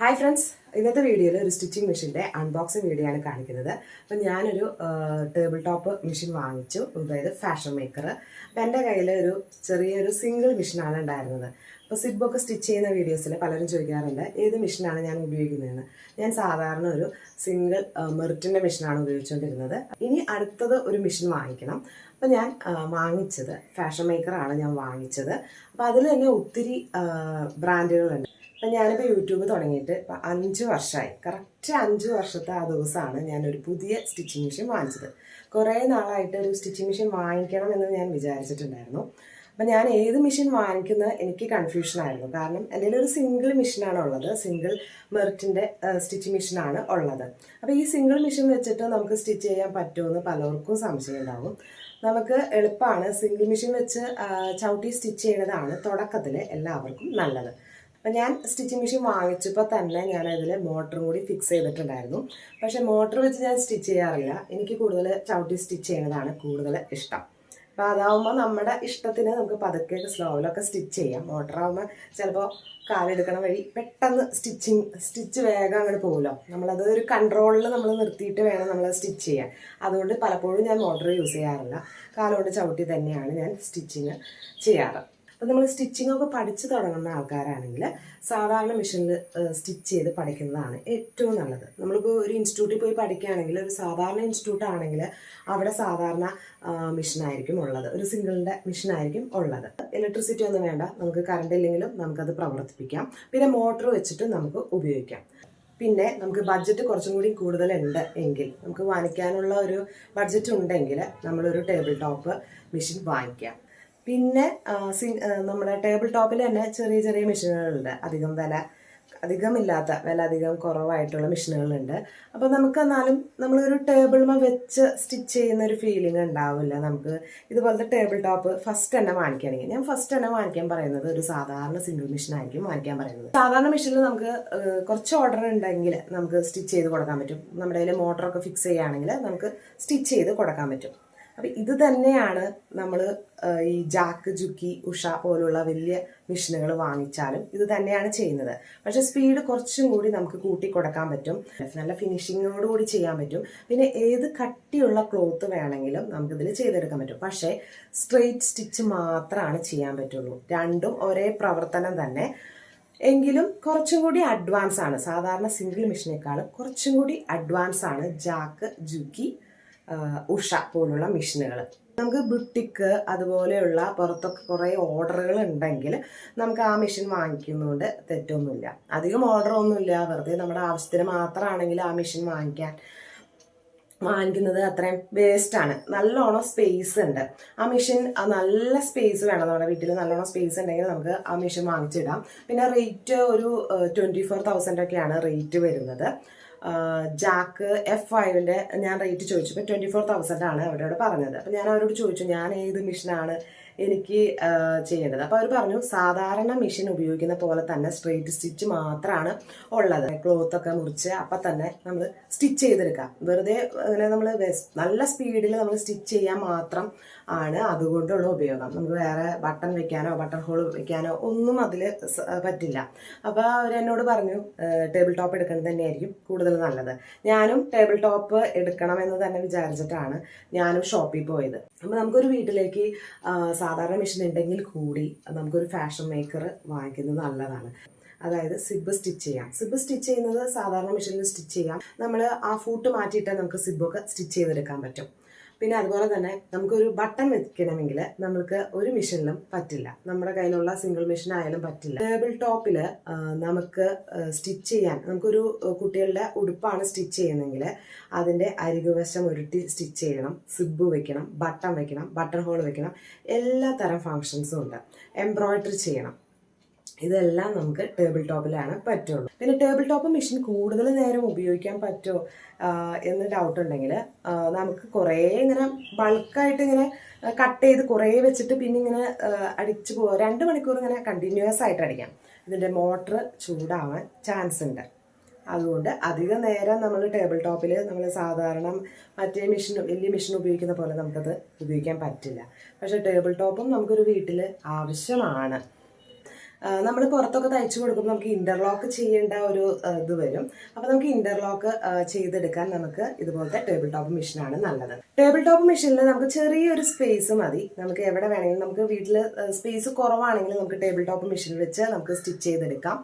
Hi friends ഇന്നത്തെ വീഡിയോയിൽ ഒരു സ്റ്റിച്ചിങ് മെഷീന്റെ അൺബോക്സിങ് വീഡിയോ ആണ് കാണിക്കുന്നത്. അപ്പം ഞാനൊരു ടേബിൾ ടോപ്പ് മെഷീൻ വാങ്ങിച്ചു. അതായത് ഫാഷൻ മേക്കർ അപ്പം എന്റെ കയ്യിൽ ഒരു ചെറിയൊരു സിംഗിൾ മെഷീനാണ് ഉണ്ടായിരുന്നത്. അപ്പോൾ സിബൊക്കെ സ്റ്റിച്ച് ചെയ്യുന്ന വീഡിയോസിൽ പലരും ചോദിക്കാറുണ്ട് ഏത് മെഷീനാണ് ഞാൻ ഉപയോഗിക്കുന്നതെന്ന്? ഞാൻ സാധാരണ ഒരു സിംഗിൾ മെറിറ്റിന്റെ മെഷീനാണ് ഉപയോഗിച്ചുകൊണ്ടിരുന്നത്. ഇനി അടുത്തത് ഒരു മെഷീൻ വാങ്ങിക്കണം. അപ്പോൾ ഞാൻ വാങ്ങിച്ചത് ഫാഷൻ മേക്കറാണ് ഞാൻ വാങ്ങിച്ചത്. അപ്പോൾ അതിൽ തന്നെ ഒത്തിരി ബ്രാൻഡുകളുണ്ട് അപ്പം ഞാനിപ്പോൾ യൂട്യൂബ് തുടങ്ങിയിട്ട് ഇപ്പം അഞ്ച് വർഷമായി കറക്റ്റ് അഞ്ച് വർഷത്തെ ആ ദിവസമാണ് ഞാനൊരു പുതിയ സ്റ്റിച്ചിങ് മെഷീൻ വാങ്ങിച്ചത്. കുറേ നാളായിട്ട് ഒരു സ്റ്റിച്ചിങ് മെഷീൻ വാങ്ങിക്കണം എന്ന് ഞാൻ വിചാരിച്ചിട്ടുണ്ടായിരുന്നു. അപ്പം ഞാൻ ഏത് മെഷീൻ വാങ്ങിക്കുന്നത് എനിക്ക് കൺഫ്യൂഷനായിരുന്നു കാരണം എന്റെ ഒരു സിംഗിൾ മെഷീനാണ് ഉള്ളത്. സിംഗിൾ മെറിറ്റിന്റെ സ്റ്റിച്ചിങ് മെഷീനാണ് ഉള്ളത്. അപ്പോൾ ഈ സിംഗിൾ മെഷീൻ വെച്ചിട്ട് നമുക്ക് സ്റ്റിച്ച് ചെയ്യാൻ പറ്റുമെന്ന് പലർക്കും സംശയം ഉണ്ടാകും നമുക്ക് എളുപ്പമാണ് സിംഗിൾ മെഷീൻ വെച്ച് ചവിട്ടി സ്റ്റിച്ച് ചെയ്യുന്നതാണ് തുടക്കത്തിൽ എല്ലാവർക്കും നല്ലത്. അപ്പം ഞാൻ സ്റ്റിച്ചിങ് മെഷീൻ വാങ്ങിച്ചപ്പോൾ തന്നെ ഞാൻ അതിൽ മോട്ടറും കൂടി ഫിക്സ് ചെയ്തിട്ടുണ്ടായിരുന്നു. പക്ഷേ മോട്ടർ വെച്ച് ഞാൻ സ്റ്റിച്ച് ചെയ്യാറില്ല. എനിക്ക് കൂടുതൽ ചവിട്ടി സ്റ്റിച്ച് ചെയ്യുന്നതാണ് കൂടുതൽ ഇഷ്ടം. അപ്പോൾ അതാവുമ്പോൾ നമ്മുടെ ഇഷ്ടത്തിന് നമുക്ക് പതുക്കെ സ്ലോവിലൊക്കെ സ്റ്റിച്ച് ചെയ്യാം. മോട്ടറാവുമ്പോൾ ചിലപ്പോൾ കാലെടുക്കണ വഴി പെട്ടെന്ന് സ്റ്റിച്ചിങ് സ്റ്റിച്ച് വേഗം അങ്ങോട്ട് പോകുമല്ലോ നമ്മളത് ഒരു കൺട്രോളിൽ നമ്മൾ നിർത്തിയിട്ട് വേണം നമ്മൾ സ്റ്റിച്ച് ചെയ്യാൻ. അതുകൊണ്ട് പലപ്പോഴും ഞാൻ മോട്ടർ യൂസ് ചെയ്യാറില്ല. കാലുകൊണ്ട് ചവിട്ടി തന്നെയാണ് ഞാൻ സ്റ്റിച്ചിങ് ചെയ്യാറ്. അപ്പോൾ നമ്മൾ സ്റ്റിച്ചിങ് ഒക്കെ പഠിച്ചു തുടങ്ങുന്ന ആൾക്കാരാണെങ്കിൽ സാധാരണ മെഷീനിൽ സ്റ്റിച്ച് ചെയ്ത് പഠിക്കുന്നതാണ് ഏറ്റവും നല്ലത്. നമ്മളിപ്പോൾ ഒരു ഇൻസ്റ്റിറ്റ്യൂട്ടിൽ പോയി പഠിക്കുകയാണെങ്കിൽ ഒരു സാധാരണ ഇൻസ്റ്റിറ്റ്യൂട്ട് ആണെങ്കിൽ അവിടെ സാധാരണ മെഷീനായിരിക്കും ഉള്ളത്. ഒരു സിംഗിളിന്റെ മെഷീനായിരിക്കും ഉള്ളത്. ഇലക്ട്രിസിറ്റി ഒന്നും വേണ്ട. നമുക്ക് കറണ്ട് ഇല്ലെങ്കിലും നമുക്കത് പ്രവർത്തിപ്പിക്കാം. പിന്നെ മോട്ടർ വെച്ചിട്ട് നമുക്ക് ഉപയോഗിക്കാം. പിന്നെ നമുക്ക് ബഡ്ജറ്റ് കുറച്ചും കൂടി കൂടുതലുണ്ട് എങ്കിൽ നമുക്ക് വാങ്ങിക്കാനുള്ള ഒരു ബഡ്ജറ്റ് ഉണ്ടെങ്കിൽ നമ്മളൊരു ടേബിൾ ടോപ്പ് മെഷീൻ വാങ്ങിക്കാം. പിന്നെ നമ്മുടെ ടേബിൾ ടോപ്പിൽ തന്നെ ചെറിയ ചെറിയ മെഷീനുകളുണ്ട്. അധികം വില അധികമില്ലാത്ത വില അധികം കുറവായിട്ടുള്ള മെഷീനുകളുണ്ട്. അപ്പോൾ നമുക്ക് എന്നാലും നമ്മളൊരു ടേബിൾമ വെച്ച് സ്റ്റിച്ച് ചെയ്യുന്ന ഒരു ഫീലിംഗ് ഉണ്ടാവില്ല. നമുക്ക് ഇതുപോലത്തെ ടേബിൾ ടോപ്പ് ഫസ്റ്റ് തന്നെ വാങ്ങിക്കുകയാണെങ്കിൽ ഞാൻ ഫസ്റ്റ് തന്നെ വാങ്ങിക്കാൻ പറയുന്നത് ഒരു സാധാരണ സിംഗിൾ മെഷീൻ ആയിരിക്കും വാങ്ങിക്കാൻ പറയുന്നത്. സാധാരണ മെഷീനിൽ നമുക്ക് കുറച്ച് ഓർഡർ ഉണ്ടെങ്കിൽ നമുക്ക് സ്റ്റിച്ച് ചെയ്ത് കൊടുക്കാൻ പറ്റും. നമ്മുടെ കയ്യിൽ മോട്ടറൊക്കെ ഫിക്സ് ചെയ്യുകയാണെങ്കിൽ നമുക്ക് സ്റ്റിച്ച് ചെയ്ത് കൊടുക്കാൻ പറ്റും. അപ്പം ഇത് തന്നെയാണ് നമ്മൾ ഈ ജാക്ക് ജുക്കി ഉഷ പോലുള്ള വലിയ മെഷീനുകൾ വാങ്ങിച്ചാലും ഇത് തന്നെയാണ് ചെയ്യുന്നത്. പക്ഷെ സ്പീഡ് കുറച്ചും കൂടി നമുക്ക് കൂട്ടി കൊടുക്കാൻ പറ്റും. നല്ല ഫിനിഷിങ്ങോട് കൂടി ചെയ്യാൻ പറ്റും. പിന്നെ ഏത് കട്ടിയുള്ള ക്ലോത്ത് വേണമെങ്കിലും നമുക്കിതിൽ ചെയ്തെടുക്കാൻ പറ്റും. പക്ഷേ സ്ട്രെയിറ്റ് സ്റ്റിച്ച് മാത്രമാണ് ചെയ്യാൻ പറ്റുള്ളൂ. രണ്ടും ഒരേ പ്രവർത്തനം തന്നെ. എങ്കിലും കുറച്ചും കൂടി അഡ്വാൻസ് ആണ്. സാധാരണ സിംഗിൾ മെഷീനേക്കാളും കുറച്ചും കൂടി അഡ്വാൻസ് ആണ് ജാക്ക് ജുക്കി ഉഷ പോലുള്ള മെഷീനുകൾ നമുക്ക് ബുട്ടിക്ക് അതുപോലെയുള്ള പുറത്തൊക്കെ കുറേ ഓർഡറുകൾ ഉണ്ടെങ്കിൽ നമുക്ക് ആ മെഷീൻ വാങ്ങിക്കുന്നതുകൊണ്ട് തെറ്റൊന്നുമില്ല. അധികം ഓർഡർ ഒന്നുമില്ല. വെറുതെ നമ്മുടെ ആവശ്യത്തിന് മാത്രമാണെങ്കിൽ ആ മെഷീൻ വാങ്ങിക്കാൻ വാങ്ങിക്കുന്നത് അത്രയും വേസ്റ്റാണ് നല്ലോണം സ്പേസ് ഉണ്ട്. ആ മെഷീൻ നല്ല സ്പേസ് വേണം. നമ്മുടെ വീട്ടിൽ നല്ലോണം സ്പേസ് ഉണ്ടെങ്കിൽ നമുക്ക് ആ മെഷീൻ വാങ്ങിച്ചിടാം. പിന്നെ റേറ്റ് ഒരു ട്വന്റി ഫോർ തൗസൻഡ് ഒക്കെയാണ് റേറ്റ് വരുന്നത്. ജാക്ക് എഫ് ഫൈവിന്റെ ഞാൻ റേറ്റ് ചോദിച്ചപ്പോൾ ട്വന്റി ഫോർ തൗസൻഡ് ആണ് അവരോട് പറഞ്ഞത്. അപ്പോൾ ഞാൻ അവരോട് ചോദിച്ചു ഞാൻ ഏത് മിഷനാണ് എനിക്ക് ചെയ്യേണ്ടത്? അപ്പോൾ അവർ പറഞ്ഞു സാധാരണ മെഷീൻ ഉപയോഗിക്കുന്ന പോലെ തന്നെ സ്ട്രെയിറ്റ് സ്റ്റിച്ച് മാത്രമാണ് ഉള്ളത്. ക്ലോത്ത് ഒക്കെ മുറിച്ച് അപ്പം തന്നെ നമ്മൾ സ്റ്റിച്ച് ചെയ്തെടുക്കാം. വെറുതെ അങ്ങനെ നമ്മൾ നല്ല സ്പീഡിൽ നമ്മൾ സ്റ്റിച്ച് ചെയ്യാൻ മാത്രം ആണ് അതുകൊണ്ടുള്ള ഉപയോഗം. നമുക്ക് വേറെ ബട്ടൺ വെക്കാനോ ബട്ടൺ ഹോൾ വെക്കാനോ ഒന്നും അതിൽ പറ്റില്ല. അപ്പോൾ അവരെന്നോട് പറഞ്ഞു ടേബിൾ ടോപ്പ് എടുക്കുന്നത് തന്നെയായിരിക്കും കൂടുതൽ നല്ലത്. ഞാനും ടേബിൾ ടോപ്പ് എടുക്കണമെന്ന് തന്നെ വിചാരിച്ചിട്ടാണ് ഞാനും ഷോപ്പിൽ പോയത്. അപ്പോൾ നമുക്കൊരു വീട്ടിലേക്ക് സാധാരണ മെഷീൻ ഉണ്ടെങ്കിൽ കൂടി നമുക്കൊരു ഫാഷൻ മേക്കർ വാങ്ങിക്കുന്നത് നല്ലതാണ്. അതായത് സിബ് സ്റ്റിച്ച് ചെയ്യാം. സിബ് സ്റ്റിച്ച് ചെയ്യുന്നത് സാധാരണ മെഷീനിൽ സ്റ്റിച്ച് ചെയ്യാം. നമ്മൾ ആ ഫൂട്ട് മാറ്റിയിട്ട് നമുക്ക് സിബൊക്കെ സ്റ്റിച്ച് ചെയ്തെടുക്കാൻ പറ്റും. പിന്നെ അതുപോലെ തന്നെ നമുക്കൊരു ബട്ടൺ വെക്കണമെങ്കിൽ നമുക്ക് ഒരു മെഷീനിലും പറ്റില്ല. നമ്മുടെ കയ്യിലുള്ള സിംഗിൾ മെഷീൻ ആയാലും പറ്റില്ല. ടേബിൾ ടോപ്പിൽ നമുക്ക് സ്റ്റിച്ച് ചെയ്യാൻ നമുക്കൊരു കുട്ടികളുടെ ഉടുപ്പാണ് സ്റ്റിച്ച് ചെയ്യുന്നതെങ്കിൽ അതിന്റെ അരികുവശം ഉരുട്ടി സ്റ്റിച്ച് ചെയ്യണം. സിബ് വെക്കണം ബട്ടൺ വെക്കണം ബട്ടൺ ഹോൾ വെക്കണം. എല്ലാ തരം ഫങ്ഷൻസും ഉണ്ട്. എംബ്രോയിഡറി ചെയ്യണം. ഇതെല്ലാം നമുക്ക് ടേബിൾ ടോപ്പിലാണ് പറ്റുള്ളൂ. പിന്നെ ടേബിൾ ടോപ്പ് മെഷീൻ കൂടുതൽ നേരം ഉപയോഗിക്കാൻ പറ്റുമോ എന്ന് ഡൗട്ട് ഉണ്ടെങ്കിൽ നമുക്ക് കുറേ ഇങ്ങനെ ബൾക്കായിട്ട് ഇങ്ങനെ കട്ട് ചെയ്ത് കുറേ വെച്ചിട്ട് പിന്നെ ഇങ്ങനെ അടിച്ച് പോവുക രണ്ട് മണിക്കൂർ ഇങ്ങനെ കണ്ടിന്യൂസ് ആയിട്ട് അടിക്കാം. ഇതിന്റെ മോട്ടർ ചൂടാവാൻ ചാൻസ് ഉണ്ട്. അതുകൊണ്ട് അധിക നേരം നമ്മൾ ടേബിൾ ടോപ്പിൽ നമ്മൾ സാധാരണ മറ്റേ മെഷീൻ വലിയ മെഷീൻ ഉപയോഗിക്കുന്ന പോലെ നമുക്കത് ഉപയോഗിക്കാൻ പറ്റില്ല. പക്ഷേ ടേബിൾ ടോപ്പും നമുക്കൊരു വീട്ടിൽ ആവശ്യമാണ്. നമ്മൾ പുറത്തൊക്കെ തയ്ച്ചു കൊടുക്കുമ്പോൾ നമുക്ക് ഇന്റർലോക്ക് ചെയ്യേണ്ട ഒരു ഇത് വരും. അപ്പോൾ നമുക്ക് ഇന്റർലോക്ക് ചെയ്തെടുക്കാൻ നമുക്ക് ഇതുപോലത്തെ ടേബിൾ ടോപ്പ് മെഷീനാണ് നല്ലത്. ടേബിൾ ടോപ്പ് മെഷീനിൽ നമുക്ക് ചെറിയൊരു സ്പേസ് മതി. നമുക്ക് എവിടെ വേണമെങ്കിലും നമുക്ക് വീട്ടിൽ സ്പേസ് കുറവാണെങ്കിൽ നമുക്ക് ടേബിൾ ടോപ്പ് മെഷീൻ വെച്ച് നമുക്ക് സ്റ്റിച്ച് ചെയ്തെടുക്കാം.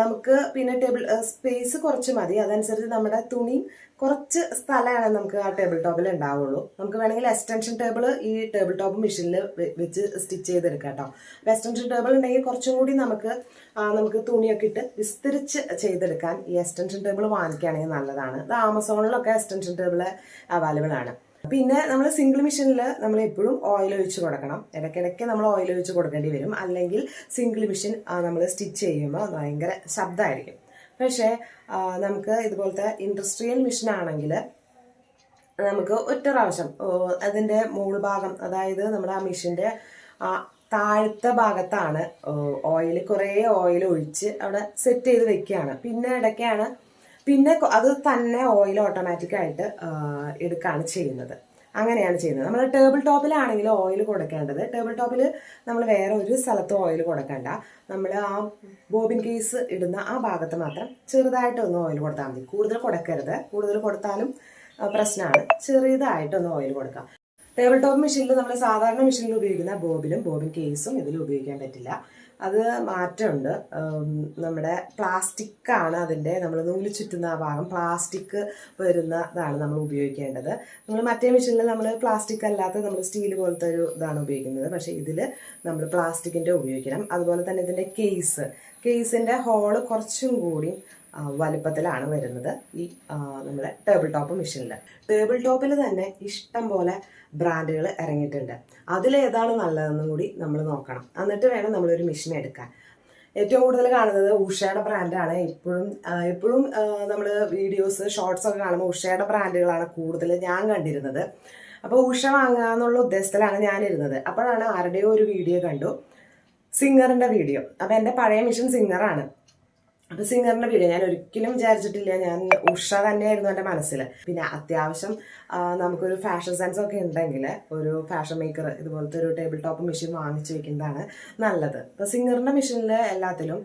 നമുക്ക് പിന്നെ ടേബിൾ സ്പേസ് കുറച്ച് മതി. അതനുസരിച്ച് നമ്മുടെ തുണി കുറച്ച് സ്ഥലമാണ് നമുക്ക് ആ ടേബിൾ ടോപ്പിൽ ഉണ്ടാവുള്ളൂ. നമുക്ക് വേണമെങ്കിൽ എക്സ്റ്റൻഷൻ ടേബിൾ ഈ ടേബിൾ ടോപ്പ് മെഷീനിൽ വെച്ച് സ്റ്റിച്ച് ചെയ്തെടുക്കാം കേട്ടോ അപ്പോൾ എക്സ്റ്റൻഷൻ ടേബിൾ ഉണ്ടെങ്കിൽ കുറച്ചും കൂടി നമുക്ക് നമുക്ക് തുണിയൊക്കെ ഇട്ട് വിസ്തരിച്ച് ചെയ്തെടുക്കാൻ ഈ എക്സ്റ്റൻഷൻ ടേബിൾ വാങ്ങിക്കുകയാണെങ്കിൽ നല്ലതാണ്. ഇത് ആമസോണിലൊക്കെ എക്സ്റ്റൻഷൻ ടേബിൾ അവൈലബിൾ ആണ്. പിന്നെ നമ്മൾ സിംഗിൾ മെഷീനിൽ നമ്മൾ എപ്പോഴും ഓയിൽ ഒഴിച്ച് കൊടുക്കണം. ഇടയ്ക്കിടയ്ക്ക് നമ്മൾ ഓയിൽ ഒഴിച്ച് കൊടുക്കേണ്ടി വരും. അല്ലെങ്കിൽ സിംഗിൾ മെഷീൻ നമ്മൾ സ്റ്റിച്ച് ചെയ്യുമ്പോൾ ഭയങ്കര ശബ്ദമായിരിക്കും പക്ഷേ നമുക്ക് ഇതുപോലത്തെ ഇൻഡസ്ട്രിയൽ മെഷീൻ ആണെങ്കിൽ നമുക്ക് ഒറ്റ പ്രാവശ്യം അതിന്റെ മുകൾ ഭാഗം അതായത് നമ്മുടെ ആ മെഷീന്റെ താഴത്തെ ഭാഗത്താണ് ഓയിൽ കുറേ ഓയിൽ ഒഴിച്ച് അവിടെ സെറ്റ് ചെയ്ത് വെക്കുകയാണ്. പിന്നെ ഇടയ്ക്കാണ് പിന്നെ അത് തന്നെ ഓയിൽ ഓട്ടോമാറ്റിക്കായിട്ട് എടുക്കുകയാണ് ചെയ്യുന്നത്. അങ്ങനെയാണ് ചെയ്യുന്നത്. നമ്മൾ ടേബിൾ ടോപ്പിലാണെങ്കിൽ ഓയിൽ കൊടുക്കേണ്ടത്. ടേബിൾ ടോപ്പിൽ നമ്മൾ വേറെ ഒരു സ്ഥലത്ത് ഓയിൽ കൊടുക്കേണ്ട. നമ്മൾ ആ ബോബിൻ കേസ് ഇടുന്ന ആ ഭാഗത്ത് മാത്രം ചെറുതായിട്ട് ഒന്ന് ഓയിൽ കൊടുത്താൽ മതി. കൂടുതൽ കൊടുക്കരുത്. കൂടുതൽ കൊടുത്താലും പ്രശ്നമാണ് ചെറിയതായിട്ടൊന്ന് ഓയിൽ കൊടുക്കാം. ടേബിൾ ടോപ്പ് മെഷീനിൽ നമ്മൾ സാധാരണ മെഷീനിൽ ഉപയോഗിക്കുന്ന ബോബിലും ബോബിൻ കേസും ഇതിൽ ഉപയോഗിക്കാൻ പറ്റില്ല. അത് മാറ്റമുണ്ട്. നമ്മുടെ പ്ലാസ്റ്റിക്കാണ് അതിന്റെ നമ്മൾ നൂൽ ചുറ്റുന്ന ആ ഭാഗം. പ്ലാസ്റ്റിക് വരുന്നതാണ് നമ്മൾ ഉപയോഗിക്കേണ്ടത്. നമ്മൾ മറ്റേ മെഷീനിൽ നമ്മൾ പ്ലാസ്റ്റിക് അല്ലാത്ത നമ്മൾ സ്റ്റീൽ പോലത്തെ ഒരു ഇതാണ് ഉപയോഗിക്കുന്നത്. പക്ഷേ ഇതിൽ നമ്മൾ പ്ലാസ്റ്റിക്കിന്റെ ഉപയോഗിക്കണം. അതുപോലെ തന്നെ ഇതിന്റെ കേസ്. കേസിന്റെ ഹോൾ കുറച്ചും കൂടി വലുപ്പത്തിലാണ് വരുന്നത്. ഈ നമ്മുടെ ടേബിൾ ടോപ്പ് മെഷീനിൽ ടേബിൾ ടോപ്പിൽ തന്നെ ഇഷ്ടം പോലെ ബ്രാൻഡുകൾ ഇറങ്ങിയിട്ടുണ്ട്. അതിലേതാണ് നല്ലതെന്നും കൂടി നമ്മൾ നോക്കണം. എന്നിട്ട് വേണം നമ്മളൊരു മെഷീൻ എടുക്കാൻ. ഏറ്റവും കൂടുതൽ കാണുന്നത് ഉഷയുടെ ബ്രാൻഡാണ് ഇപ്പോഴും എപ്പോഴും നമ്മൾ വീഡിയോസ് ഷോർട്സ് ഒക്കെ കാണുമ്പോൾ ഉഷയുടെ ബ്രാൻഡുകളാണ് കൂടുതൽ ഞാൻ കണ്ടിരുന്നത്. അപ്പോൾ ഉഷ വാങ്ങാന്നുള്ള ഉദ്ദേശത്തിലാണ് ഞാനിരുന്നത്. അപ്പോഴാണ് ആരുടെയോ ഒരു വീഡിയോ കണ്ടു. സിംഗറിന്റെ വീഡിയോ അപ്പോൾ എന്റെ പഴയ മെഷീൻ സിംഗറാണ് അപ്പൊ സിംഗറിന്റെ വീഡിയോ ഞാൻ ഒരിക്കലും വിചാരിച്ചിട്ടില്ല. ഞാൻ ഉഷ തന്നെയായിരുന്നു എന്റെ മനസ്സിൽ പിന്നെ അത്യാവശ്യം നമുക്കൊരു ഫാഷൻ സെൻസ് ഒക്കെ ഉണ്ടെങ്കിൽ ഒരു ഫാഷൻ മേക്കർ ഇതുപോലത്തെ ഒരു ടേബിൾ ടോപ്പ് മെഷീൻ വാങ്ങിച്ചു വെക്കുന്നതാണ് നല്ലത്. ഇപ്പൊ സിംഗറിന്റെ മെഷീനിൽ എല്ലാത്തിലും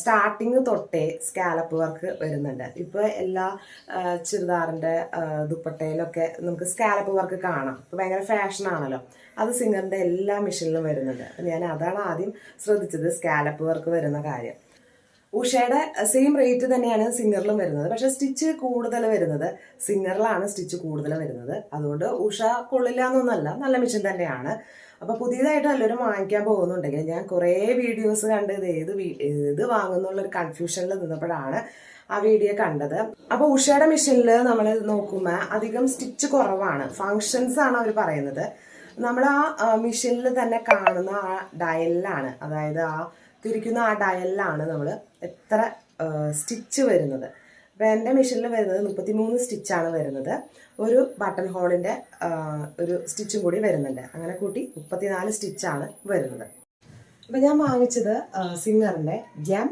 സ്റ്റാർട്ടിങ് തൊട്ടേ സ്കാലപ്പ് വർക്ക് വരുന്നുണ്ട്. ഇപ്പൊ എല്ലാ ആ, ചുരിദാറിന്റെ ദുപ്പട്ടയിലൊക്കെ നമുക്ക് സ്കാലപ്പ് വർക്ക് കാണാം. ഇപ്പൊ ഭയങ്കര ഫാഷനാണല്ലോ അത് സിംഗറിന്റെ എല്ലാ മെഷീനിലും വരുന്നുണ്ട്. അപ്പൊ ഞാൻ അതാണ് ആദ്യം ശ്രദ്ധിച്ചത് സ്കാലപ്പ് വർക്ക് വരുന്ന കാര്യം. ഉഷയുടെ സെയിം റേറ്റ് തന്നെയാണ് സിംഗറിലും വരുന്നത്. പക്ഷെ സ്റ്റിച്ച് കൂടുതൽ വരുന്നത് സിംഗറിലാണ് സ്റ്റിച്ച് കൂടുതൽ വരുന്നത്. അതുകൊണ്ട് ഉഷ കൊള്ളില്ല എന്നൊന്നല്ല നല്ല മിഷൻ തന്നെയാണ്. അപ്പോൾ പുതിയതായിട്ട് എല്ലാവരും വാങ്ങിക്കാൻ പോകുന്നുണ്ടെങ്കിൽ ഞാൻ കുറേ വീഡിയോസ് കണ്ട് ഇത് ഏത് ഏത് വാങ്ങുന്നുള്ള ഒരു കൺഫ്യൂഷനിൽ നിന്നപ്പോഴാണ് ആ വീഡിയോ കണ്ടത്. അപ്പോൾ ഉഷയുടെ മെഷീനിൽ നമ്മൾ നോക്കുമ്പോൾ അധികം സ്റ്റിച്ച് കുറവാണ്. ഫങ്ഷൻസ് ആണ് അവർ പറയുന്നത്. നമ്മൾ ആ മെഷീനിൽ തന്നെ കാണുന്ന ആ ഡയലിലാണ് അതായത് ആ തിരിക്കുന്ന ആ ഡയലിലാണ് നമ്മൾ എത്ര സ്റ്റിച്ച് വരുന്നത്. അപ്പോൾ എന്റെ മെഷീനിൽ വരുന്നത് മുപ്പത്തിമൂന്ന് സ്റ്റിച്ചാണ് വരുന്നത്. ഒരു ബട്ടൺ ഹോളിന്റെ ഒരു സ്റ്റിച്ചും കൂടി വരുന്നുണ്ട്. അങ്ങനെ കൂട്ടി മുപ്പത്തിനാല് സ്റ്റിച്ചാണ് വരുന്നത്. അപ്പം ഞാൻ വാങ്ങിച്ചത് സിംഗറിന്റെ M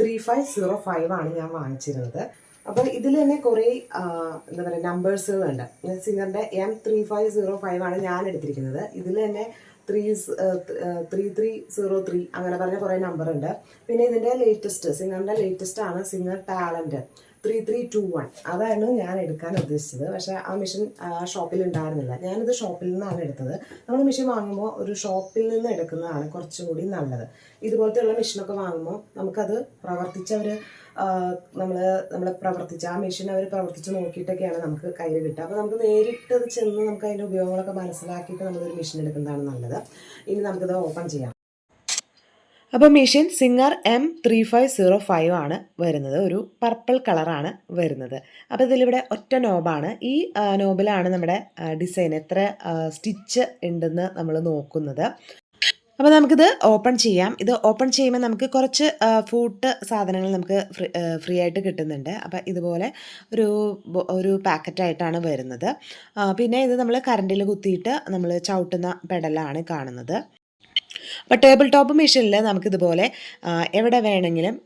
three five zero five ആണ് ഞാൻ വാങ്ങിച്ചിരുന്നത്. അപ്പോൾ ഇതിൽ തന്നെ കുറേ എന്താ പറയുക നമ്പേഴ്സുകളുണ്ട്. സിംഗറിന്റെ M three five zero five ആണ് ഞാൻ എടുത്തിരിക്കുന്നത്. ഇതിൽ തന്നെ three three three zero three അങ്ങനെ പറഞ്ഞ കുറേ നമ്പർ ഉണ്ട്. പിന്നെ ഇതിന്റെ ലേറ്റസ്റ്റ് സിംഗറിന്റെ ലേറ്റസ്റ്റ് ആണ് Singer talent three three two one അതായിരുന്നു ഞാൻ എടുക്കാൻ ഉദ്ദേശിച്ചത്. പക്ഷേ ആ മെഷീൻ ഷോപ്പിൽ ഉണ്ടായിരുന്നില്ല. ഞാനിത് ഷോപ്പിൽ നിന്നാണ് എടുത്തത്. നമ്മൾ മെഷീൻ വാങ്ങുമ്പോൾ ഒരു ഷോപ്പിൽ നിന്ന് എടുക്കുന്നതാണ് കുറച്ചുകൂടി നല്ലത്. ഇതുപോലത്തെ ഉള്ള മെഷീനൊക്കെ വാങ്ങുമ്പോൾ നമുക്കത് പ്രവർത്തിച്ചവർ നമ്മൾ നമ്മൾ പ്രവർത്തിച്ച ആ മെഷീൻ അവർ പ്രവർത്തിച്ച് നോക്കിയിട്ടൊക്കെയാണ് നമുക്ക് കയ്യിൽ കിട്ടുക. അപ്പോൾ നമുക്ക് നേരിട്ട് ചെന്ന് നമുക്ക് അതിന്റെ ഉപയോഗങ്ങളൊക്കെ മനസ്സിലാക്കിയിട്ട് നമ്മളൊരു മെഷീൻ എടുക്കുന്നതാണ് നല്ലത്. ഇനി നമുക്കിത് ഓപ്പൺ ചെയ്യാം. അപ്പോൾ machine Singer M three five zero five ആണ് വരുന്നത്. ഒരു പർപ്പിൾ കളറാണ് വരുന്നത്. അപ്പോൾ ഇതിലിവിടെ ഒറ്റ നോബാണ് ഈ നോബിലാണ് നമ്മുടെ ഡിസൈൻ എത്ര സ്റ്റിച്ച് ഉണ്ടെന്ന് നമ്മൾ നോക്കുന്നത്. അപ്പോൾ നമുക്കിത് ഓപ്പൺ ചെയ്യാം. ഇത് ഓപ്പൺ ചെയ്യുമ്പോൾ നമുക്ക് കുറച്ച് ഫൂട്ട് സാധനങ്ങൾ നമുക്ക് ഫ്രീ ഫ്രീ ആയിട്ട് കിട്ടുന്നുണ്ട്. അപ്പോൾ ഇതുപോലെ ഒരു ഒരു പാക്കറ്റായിട്ടാണ് വരുന്നത്. പിന്നെ ഇത് നമ്മൾ കറണ്ടിൽ കുത്തിയിട്ട് നമ്മൾ ചവിട്ടുന്ന പെടലാണ് കാണുന്നത്. അപ്പോൾ ടേബിൾ ടോപ്പ് മെഷീനിൽ നമുക്കിതുപോലെ എവിടെ വേണമെങ്കിലും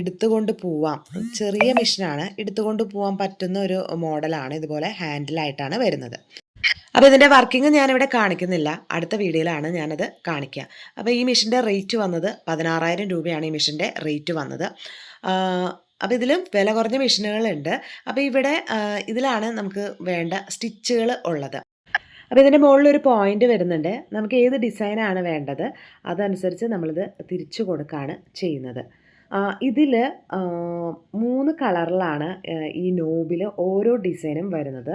എടുത്തുകൊണ്ട് പോവാം. ചെറിയ മെഷീനാണ് എടുത്തുകൊണ്ട് പോകാൻ പറ്റുന്ന ഒരു മോഡലാണ് ഇതുപോലെ ഹാൻഡിലായിട്ടാണ് വരുന്നത്. അപ്പോൾ ഇതിന്റെ വർക്കിംഗ് ഞാനിവിടെ കാണിക്കുന്നില്ല. അടുത്ത വീഡിയോയിലാണ് ഞാനത് കാണിക്കുക. അപ്പോൾ ഈ മെഷീന്റെ റേറ്റ് വന്നത് പതിനാറായിരം രൂപയാണ് ഈ മെഷീന്റെ റേറ്റ് വന്നത്. അപ്പോൾ ഇതിലും വില കുറഞ്ഞ മെഷീനുകളുണ്ട് അപ്പോൾ ഇവിടെ ഇതിലാണ് നമുക്ക് വേണ്ട സ്റ്റിച്ചുകൾ ഉള്ളത്. അപ്പോൾ ഇതിന്റെ മുകളിൽ ഒരു പോയിന്റ് വരുന്നുണ്ട്. നമുക്ക് ഏത് ഡിസൈനാണ് വേണ്ടത്? അതനുസരിച്ച് നമ്മളിത് തിരിച്ചു കൊടുക്കുകയാണ് ചെയ്യുന്നത്. ഇതിൽ മൂന്ന് കളറിലാണ് ഈ നോബിൽ ഓരോ ഡിസൈനും വരുന്നത്.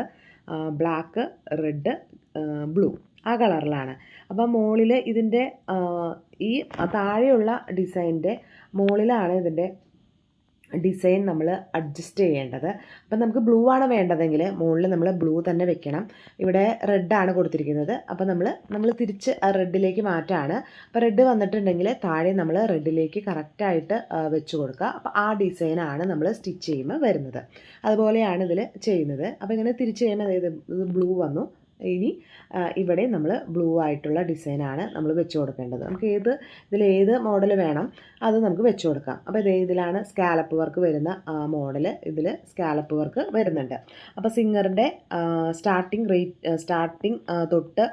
ബ്ലാക്ക് റെഡ് ബ്ലൂ ആ കളറിലാണ് അപ്പോൾ മുകളിൽ ഇതിന്റെ ഈ താഴെയുള്ള ഡിസൈന്റെ മുകളിലാണ് ഇതിന്റെ ഡിസൈൻ നമ്മൾ അഡ്ജസ്റ്റ് ചെയ്യേണ്ടത്. അപ്പം നമുക്ക് ബ്ലൂ ആണ് വേണ്ടതെങ്കിൽ മുകളിൽ നമ്മൾ ബ്ലൂ തന്നെ വെക്കണം. ഇവിടെ റെഡാണ് കൊടുത്തിരിക്കുന്നത്. അപ്പം നമ്മൾ നമ്മൾ തിരിച്ച് റെഡിലേക്ക് മാറ്റാണ്. അപ്പോൾ റെഡ് വന്നിട്ടുണ്ടെങ്കിൽ താഴെ നമ്മൾ റെഡിലേക്ക് കറക്റ്റായിട്ട് വെച്ച് കൊടുക്കുക. അപ്പോൾ ആ ഡിസൈനാണ് നമ്മൾ സ്റ്റിച്ച് ചെയ്യുമ്പോൾ വരുന്നത്. അതുപോലെയാണ് ഇതിൽ ചെയ്യുന്നത്. അപ്പോൾ ഇങ്ങനെ തിരിച്ച് ചെയ്യുമ്പോൾ ഇത് ബ്ലൂ വന്നു. ഇനി ഇവിടെ നമ്മൾ ബ്ലൂ ആയിട്ടുള്ള ഡിസൈനാണ് നമ്മൾ വെച്ച് കൊടുക്കേണ്ടത്. നമുക്ക് ഏത് ഇതിൽ ഏത് മോഡൽ വേണം അത് നമുക്ക് വെച്ച് കൊടുക്കാം. അപ്പോൾ ഇതേ ഇതിലാണ് സ്കാലപ്പ് വർക്ക് വരുന്ന മോഡൽ ഇതിൽ സ്കാലപ്പ് വർക്ക് വരുന്നുണ്ട്. അപ്പോൾ സിംഗറിന്റെ സ്റ്റാർട്ടിങ് റേറ്റ് സ്റ്റാർട്ടിങ് തൊട്ട്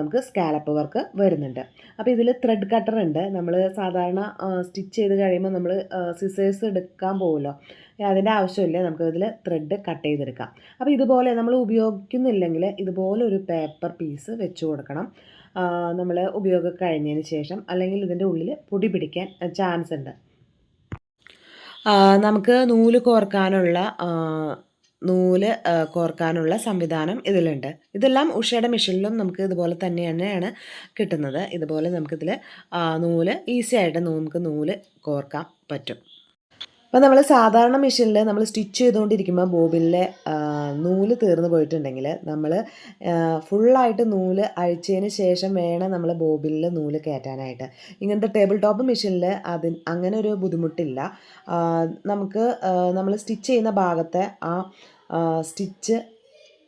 നമുക്ക് സ്കാലപ്പ് വർക്ക് വരുന്നുണ്ട്. അപ്പോൾ ഇതിൽ ത്രെഡ് കട്ടർ ഉണ്ട്. നമ്മൾ സാധാരണ സ്റ്റിച്ച് ചെയ്ത് കഴിയുമ്പോൾ നമ്മൾ സിസേഴ്സ് എടുക്കാൻ പോകുമല്ലോ അതിന്റെ ആവശ്യമില്ല. നമുക്ക് ഇതിൽ ത്രെഡ് കട്ട് ചെയ്തെടുക്കാം. അപ്പോൾ ഇതുപോലെ നമ്മൾ ഉപയോഗിക്കുന്നില്ലെങ്കിൽ ഇതുപോലെ ഒരു പേപ്പർ പീസ് വെച്ച് കൊടുക്കണം. നമ്മൾ ഉപയോഗം കഴിഞ്ഞതിന് ശേഷം അല്ലെങ്കിൽ ഇതിന്റെ ഉള്ളിൽ പൊടി പിടിക്കാൻ ചാൻസ് ഉണ്ട്. നമുക്ക് നൂൽ കോർക്കാനുള്ള നൂൽ കോർക്കാനുള്ള സംവിധാനം ഇതിലുണ്ട്. ഇതെല്ലാം ഉഷയുടെ മെഷീനിലും നമുക്ക് ഇതുപോലെ തന്നെ തന്നെയാണ് കിട്ടുന്നത്. ഇതുപോലെ നമുക്കിതിൽ നൂൽ ഈസി ആയിട്ട് നമുക്ക് നൂൽ കോർക്കാൻ പറ്റും. അപ്പോൾ നമ്മൾ സാധാരണ മെഷീനിൽ നമ്മൾ സ്റ്റിച്ച് ചെയ്തുകൊണ്ടിരിക്കുമ്പോൾ ബോബിനിലെ നൂൽ തീർന്നു പോയിട്ടുണ്ടെങ്കിൽ നമ്മൾ ഫുള്ളായിട്ട് നൂൽ അഴിച്ചതിന് ശേഷം വേണം നമ്മൾ ബോബിനിൽ നൂൽ കയറ്റാനായിട്ട്. ഇങ്ങനത്തെ ടേബിൾ ടോപ്പ് മെഷീനിൽ അതിന് അങ്ങനെ ഒരു ബുദ്ധിമുട്ടില്ല നമുക്ക് നമ്മൾ സ്റ്റിച്ച് ചെയ്യുന്ന ഭാഗത്തെ ആ സ്റ്റിച്ച്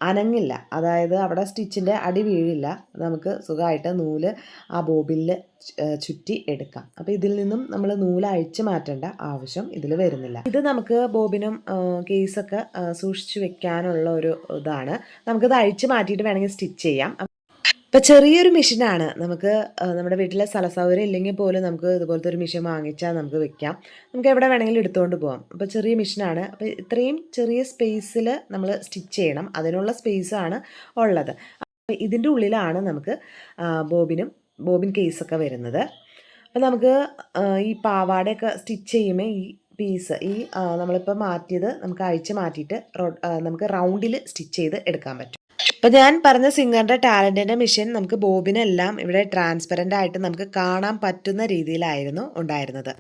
അനങ്ങില്ല. അതായത് അവിടെ സ്റ്റിച്ചിന്റെ അടി വീഴില്ല. നമുക്ക് സുഖമായിട്ട് നൂൽ ആ ബോബിനിൽ ചുറ്റി എടുക്കാം. അപ്പോൾ ഇതിൽ നിന്നും നമ്മൾ നൂൽ അഴിച്ചു മാറ്റേണ്ട ആവശ്യം ഇതിൽ വരുന്നില്ല. ഇത് നമുക്ക് ബോബിനും കേസൊക്കെ സൂക്ഷിച്ച് വെക്കാനുള്ള ഒരു ഇതാണ്. നമുക്കിത് അഴിച്ചു മാറ്റിയിട്ട് വേണമെങ്കിൽ സ്റ്റിച്ച് ചെയ്യാം. ഇപ്പം ചെറിയൊരു മെഷീനാണ്. നമുക്ക് നമ്മുടെ വീട്ടിലെ സ്ഥല സൗകര്യം ഇല്ലെങ്കിൽ പോലും നമുക്ക് ഇതുപോലത്തെ ഒരു മെഷീൻ വാങ്ങിച്ചാൽ നമുക്ക് വെക്കാം. നമുക്ക് എവിടെ വേണമെങ്കിലും എടുത്തുകൊണ്ട് പോകാം അപ്പോൾ ചെറിയ മെഷീനാണ്. അപ്പോൾ ഇത്രയും ചെറിയ സ്പേസിൽ നമ്മൾ സ്റ്റിച്ച് ചെയ്യണം. അതിനുള്ള സ്പേസാണ് ഉള്ളത്. അപ്പോൾ ഇതിന്റെ ഉള്ളിലാണ് നമുക്ക് ബോബിനും ബോബിൻ കേസൊക്കെ വരുന്നത്. അപ്പം നമുക്ക് ഈ പാവാടയൊക്കെ സ്റ്റിച്ച് ചെയ്യുമ്പോൾ ഈ പീസ് ഈ നമ്മളിപ്പോൾ മാറ്റിയത് നമുക്ക് അഴിച്ച് മാറ്റിയിട്ട് നമുക്ക് റൗണ്ടിൽ സ്റ്റിച്ച് ചെയ്ത് എടുക്കാൻ പറ്റും. ഇപ്പം ഞാൻ പറഞ്ഞ സിംഗറിന്റെ ടാലന്റിന്റെ മിഷൻ നമുക്ക് ബോബിനെല്ലാം ഇവിടെ ട്രാൻസ്പെറന്റ് ആയിട്ട് നമുക്ക് കാണാൻ പറ്റുന്ന രീതിയിലായിരുന്നു ഉണ്ടായിരുന്നത്.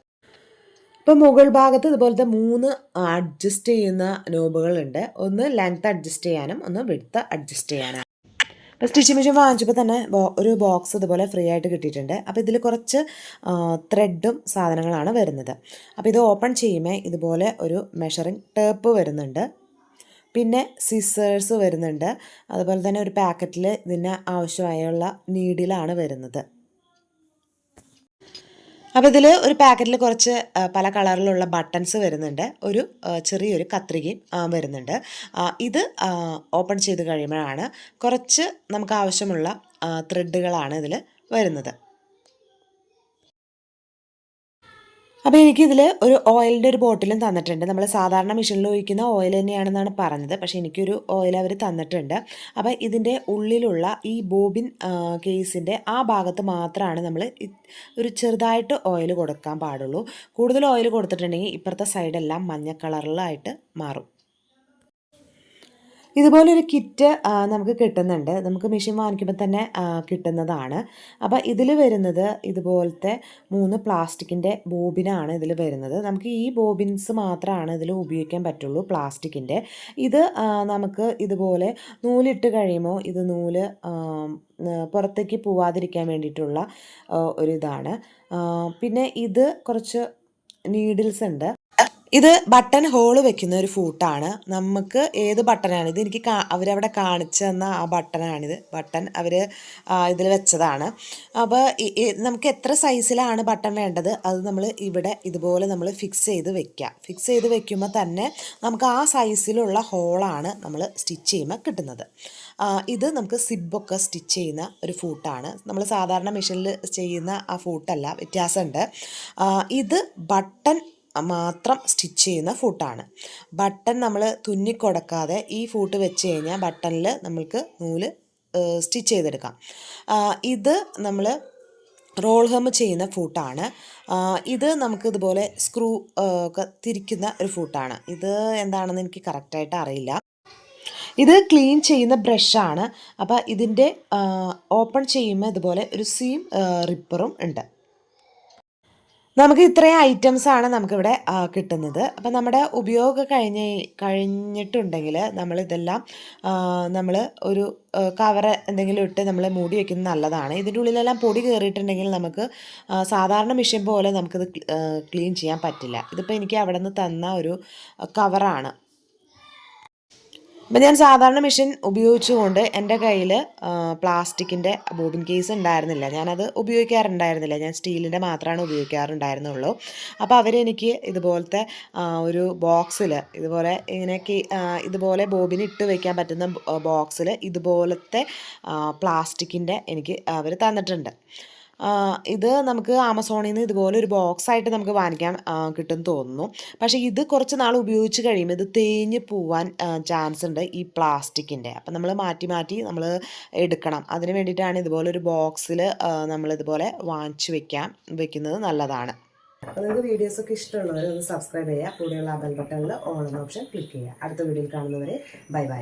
ഇപ്പം മുകൾ ഭാഗത്ത് ഇതുപോലത്തെ മൂന്ന് അഡ്ജസ്റ്റ് ചെയ്യുന്ന നോബുകളുണ്ട് ഒന്ന് ലെങ്ത് അഡ്ജസ്റ്റ് ചെയ്യാനും ഒന്ന് വിഡ്ത്ത് അഡ്ജസ്റ്റ് ചെയ്യാനും. ഇപ്പോൾ സ്റ്റിച്ചിങ് മെഷീൻ വാങ്ങിച്ചപ്പോൾ തന്നെ ഒരു ബോക്സ് ഇതുപോലെ ഫ്രീ ആയിട്ട് കിട്ടിയിട്ടുണ്ട്. അപ്പോൾ ഇതിൽ കുറച്ച് ത്രെഡും സാധനങ്ങളാണ് വരുന്നത്. അപ്പോൾ ഇത് ഓപ്പൺ ചെയ്യുമ്പോൾ ഇതുപോലെ ഒരു മെഷറിംഗ് ടേപ്പ് വരുന്നുണ്ട്. പിന്നെ സിസേഴ്സ് വരുന്നുണ്ട്. അതുപോലെ തന്നെ ഒരു പാക്കറ്റിൽ ഇതിന് ആവശ്യമായുള്ള നീഡിലാണ് വരുന്നത്. അപ്പോൾ ഇതിൽ ഒരു പാക്കറ്റിൽ കുറച്ച് പല കളറിലുള്ള ബട്ടൺസ് വരുന്നുണ്ട്. ഒരു ചെറിയൊരു കത്രികയും വരുന്നുണ്ട്. ഇത് ഓപ്പൺ ചെയ്ത് കഴിയുമ്പോഴാണ് കുറച്ച് നമുക്ക് ആവശ്യമുള്ള ത്രെഡുകളാണ് ഇതിൽ വരുന്നത്. അപ്പോൾ എനിക്കിതിൽ ഒരു ഓയിലിന്റെ ഒരു ബോട്ടിലും തന്നിട്ടുണ്ട്. നമ്മൾ സാധാരണ മെഷീനിൽ ഒഴിക്കുന്ന ഓയിൽ തന്നെയാണെന്നാണ് പറഞ്ഞത്. പക്ഷേ എനിക്കൊരു ഓയിൽ അവർ തന്നിട്ടുണ്ട്. അപ്പോൾ ഇതിന്റെ ഉള്ളിലുള്ള ഈ ബോബിൻ കേസിന്റെ ആ ഭാഗത്ത് മാത്രമാണ് നമ്മൾ ഒരു ചെറുതായിട്ട് ഓയിൽ കൊടുക്കാൻ പാടുള്ളൂ. കൂടുതൽ ഓയിൽ കൊടുത്തിട്ടുണ്ടെങ്കിൽ ഇപ്പുറത്തെ സൈഡെല്ലാം മഞ്ഞ കളറിലായിട്ട് മാറും. ഇതുപോലൊരു കിറ്റ് നമുക്ക് കിട്ടുന്നുണ്ട്. നമുക്ക് മെഷീൻ വാങ്ങിക്കുമ്പോൾ തന്നെ കിട്ടുന്നതാണ്. അപ്പോൾ ഇതിൽ വരുന്നത് ഇതുപോലത്തെ മൂന്ന് പ്ലാസ്റ്റിക്കിന്റെ ബോബിനാണ് ഇതിൽ വരുന്നത്. നമുക്ക് ഈ ബോബിൻസ് മാത്രമാണ് ഇതിൽ ഉപയോഗിക്കാൻ പറ്റുള്ളൂ പ്ലാസ്റ്റിക്കിന്റെ ഇത് നമുക്ക് ഇതുപോലെ നൂലിട്ട് കഴിയുമ്പോൾ ഇത് നൂൽ പുറത്തേക്ക് പോവാതിരിക്കാൻ വേണ്ടിയിട്ടുള്ള ഒരിതാണ്. പിന്നെ ഇത് കുറച്ച് നീഡിൽസ് ഉണ്ട്. ഇത് ബട്ടൺ ഹോൾ വെക്കുന്ന ഒരു ഫൂട്ടാണ് നമുക്ക് ഏത് ബട്ടനാണിത് എനിക്ക് അവരവിടെ കാണിച്ചു തന്ന ആ ബട്ടനാണിത് ബട്ടൺ അവർ ഇതിൽ വെച്ചതാണ്. അപ്പോൾ നമുക്ക് എത്ര സൈസിലാണ് ബട്ടൺ വേണ്ടത്? അത് നമ്മൾ ഇവിടെ ഇതുപോലെ നമ്മൾ ഫിക്സ് ചെയ്ത് വെക്കാം. ഫിക്സ് ചെയ്ത് വെക്കുമ്പോൾ തന്നെ നമുക്ക് ആ സൈസിലുള്ള ഹോളാണ് നമ്മൾ സ്റ്റിച്ച് ചെയ്യുമ്പോൾ കിട്ടുന്നത്. ഇത് നമുക്ക് സിബൊക്കെ സ്റ്റിച്ച് ചെയ്യുന്ന ഒരു ഫൂട്ടാണ് നമ്മൾ സാധാരണ മെഷീനിൽ ചെയ്യുന്ന ആ ഫൂട്ടല്ല വ്യത്യാസമുണ്ട്. ഇത് ബട്ടൺ മാത്രം സ്റ്റിച്ച് ചെയ്യുന്ന ഫൂട്ടാണ് ബട്ടൺ നമ്മൾ തുന്നിക്കൊടക്കാതെ ഈ ഫൂട്ട് വെച്ച് കഴിഞ്ഞാൽ ബട്ടണിൽ നമ്മൾക്ക് നൂൽ സ്റ്റിച്ച് ചെയ്തെടുക്കാം. ഇത് നമ്മൾ റോൾ ഹെം ചെയ്യുന്ന ഫൂട്ടാണ് ഇത് നമുക്ക് ഇതുപോലെ സ്ക്രൂ ഒക്കെ തിരിക്കുന്ന ഒരു ഫൂട്ടാണ് ഇത് എന്താണെന്ന് എനിക്ക് കറക്റ്റായിട്ട് അറിയില്ല. ഇത് ക്ലീൻ ചെയ്യുന്ന ബ്രഷാണ് അപ്പോൾ ഇതിന്റെ ഓപ്പൺ ചെയ്യുമ്പോൾ ഇതുപോലെ ഒരു സീം റിപ്പറും ഉണ്ട്. നമുക്ക് ഇത്രയും ഐറ്റംസ് ആണ് നമുക്കിവിടെ കിട്ടുന്നത്. അപ്പം നമ്മുടെ ഉപയോഗം കഴിഞ്ഞ് കഴിഞ്ഞിട്ടുണ്ടെങ്കിൽ നമ്മളിതെല്ലാം നമ്മൾ ഒരു കവർ എന്തെങ്കിലും ഇട്ട് നമ്മൾ മൂടി വെക്കുന്നത് നല്ലതാണ്. ഇതിന്റെ ഉള്ളിലെല്ലാം പൊടി കയറിയിട്ടുണ്ടെങ്കിൽ നമുക്ക് സാധാരണ മെഷീൻ പോലെ നമുക്കിത് ക്ലീൻ ചെയ്യാൻ പറ്റില്ല. ഇതിപ്പോൾ എനിക്ക് അവിടെ നിന്ന് തന്ന ഒരു കവറാണ് അപ്പം ഞാൻ സാധാരണ മെഷീൻ ഉപയോഗിച്ചുകൊണ്ട് എന്റെ കയ്യിൽ പ്ലാസ്റ്റിക്കിന്റെ ബോബിൻ കേസ് ഉണ്ടായിരുന്നില്ല. ഞാനത് ഉപയോഗിക്കാറുണ്ടായിരുന്നില്ല. ഞാൻ സ്റ്റീലിന്റെ മാത്രമാണ് ഉപയോഗിക്കാറുണ്ടായിരുന്നുള്ളൂ. അപ്പോൾ അവരെനിക്ക് ഇതുപോലത്തെ ഒരു ബോക്സിൽ ഇതുപോലെ ഇങ്ങനെ ഇതുപോലെ ബോബിൻ ഇട്ട് വയ്ക്കാൻ പറ്റുന്ന ബോക്സിൽ ഇതുപോലത്തെ പ്ലാസ്റ്റിക്കിന്റെ എനിക്ക് അവർ തന്നിട്ടുണ്ട്. ഇത് നമുക്ക് ആമസോണിൽ നിന്ന് ഇതുപോലെ ഒരു ബോക്സ് ആയിട്ട് നമുക്ക് വാങ്ങിക്കാൻ കിട്ടും തോന്നുന്നു. പക്ഷേ ഇത് കുറച്ച് നാൾ ഉപയോഗിച്ച് കഴിയുമ്പോൾ ഇത് തേഞ്ഞ് പോവാൻ ചാൻസ് ഉണ്ട് ഈ പ്ലാസ്റ്റിക്കിന്റെ. അപ്പം നമ്മൾ മാറ്റി മാറ്റി നമ്മൾ എടുക്കണം. അതിന് വേണ്ടിയിട്ടാണ് ഇതുപോലെ ഒരു ബോക്സിൽ നമ്മൾ ഇതുപോലെ വാങ്ങിച്ച് വെക്കാൻ വെക്കുന്നത് നല്ലതാണ്. അപ്പോൾ നിങ്ങൾക്ക് വീഡിയോസ് ഒക്കെ ഇഷ്ടമുള്ളവർ ഒന്ന് സബ്സ്ക്രൈബ് ചെയ്യുക. കൂടെയുള്ള ബെൽ ബട്ടണിൽ ഓൺ എന്ന ഓപ്ഷൻ ക്ലിക്ക് ചെയ്യുക. അടുത്ത വീഡിയോയിൽ കാണുന്നവരെ ബൈ ബൈ